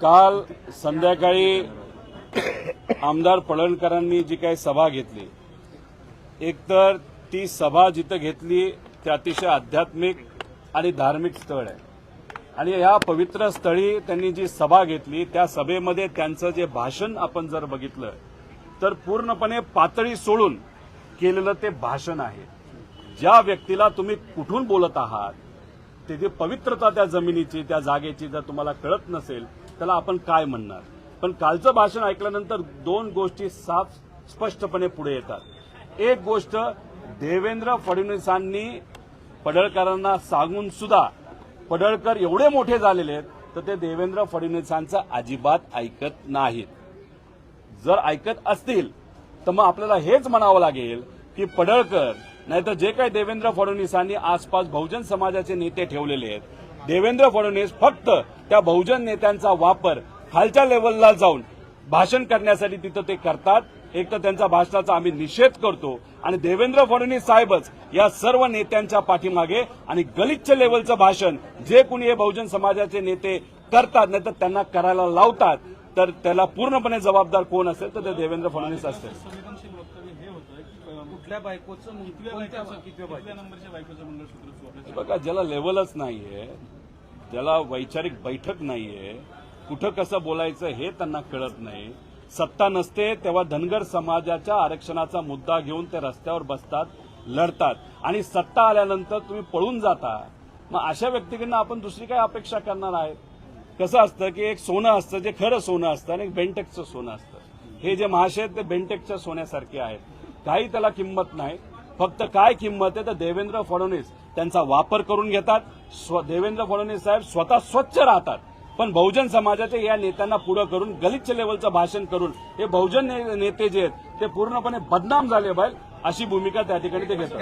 काल संध्याकाळी आमदार पळणकरांनी जी काही सभा घेतली एकतर ती सभा जिथं घेतली ते अतिशय आध्यात्मिक आणि धार्मिक स्थळ आहे. आणि ह्या पवित्र स्थळी त्यांनी जी सभा घेतली त्या सभेमध्ये त्यांचं जे भाषण आपण जर बघितलं तर पूर्णपणे पातळी सोडून केलेलं ते भाषण आहे. ज्या व्यक्तीला तुम्ही कुठून बोलत आहात त्याची पवित्रता त्या जमिनीची त्या जागेची जर तुम्हाला कळत नसेल त्याला आपण काय म्हणणार? पण कालचं भाषण ऐकल्यानंतर दोन गोष्टी साफ स्पष्टपणे पुढे येतात. एक गोष्ट देवेंद्र फडणवीसांनी पडळकरांना सांगून सुद्धा पडळकर एवढे मोठे झालेले आहेत तर ते देवेंद्र फडणवीसांचं अजिबात ऐकत नाहीत. जर ऐकत असतील तर मग आपल्याला हेच म्हणावं लागेल की पडळकर नाहीतर जे काही देवेंद्र फडणवीसांनी आसपास बहुजन समाजाचे नेते ठेवलेले आहेत देवेंद्र फडणवीस फक्त त्या बहुजन नेत्यांचा वापर खालच्या लेवलला जाऊन भाषण करण्यासाठी तिथं ते करतात. एक तर त्यांच्या भाषणाचा आम्ही निषेध करतो आणि देवेंद्र फडणवीस साहेबच या सर्व नेत्यांच्या पाठीमागे आणि गलिच्छ लेवलचं भाषण जे कुणी हे बहुजन समाजाचे नेते करतात नाही तर त्यांना करायला लावतात तर त्याला पूर्णपणे जबाबदार कोण असेल तर ते देवेंद्र फडणवीस असतील. होतं की अ, कुठल्या बायकोचं कितव्या नंबरच्या मंगळसूत्र? बघा ज्याला लेवलच नाहीये ज्याला वैचारिक बैठक नाहीये कुठं कसं बोलायचं हे त्यांना कळत नाही. सत्ता नसते तेव्हा धनगर समाजाच्या आरक्षणाचा मुद्दा घेऊन ते रस्त्यावर बसतात लढतात. आणि सत्ता आल्यानंतर तुम्ही पळून जाता. मग अशा व्यक्तीकडनं आपण दुसरी काय अपेक्षा करणार आहे? कसं असतं की एक सोनं असतं जे खरं सोनं असतं आणि एक बेंटेक्सचं सोनं असतं. हे जे महाशय आहेत ते बेंटेक्सच्या सोन्यासारखे आहेत. काही त्याला किंमत नाही. फक्त काय किंमत आहे तर देवेंद्र फडणवीस त्यांचा वापर करून घेतात. स्व- देवेंद्र फडणवीस साहेब स्वतः स्वच्छ राहतात. पण बहुजन समाजाच्या या नेत्यांना पुढं करून गलिच्छ लेवलचं भाषण करून हे बहुजन नेते जे आहेत ते पूर्णपणे बदनाम झाले पाहिजे अशी भूमिका त्या ठिकाणी ते घेतात.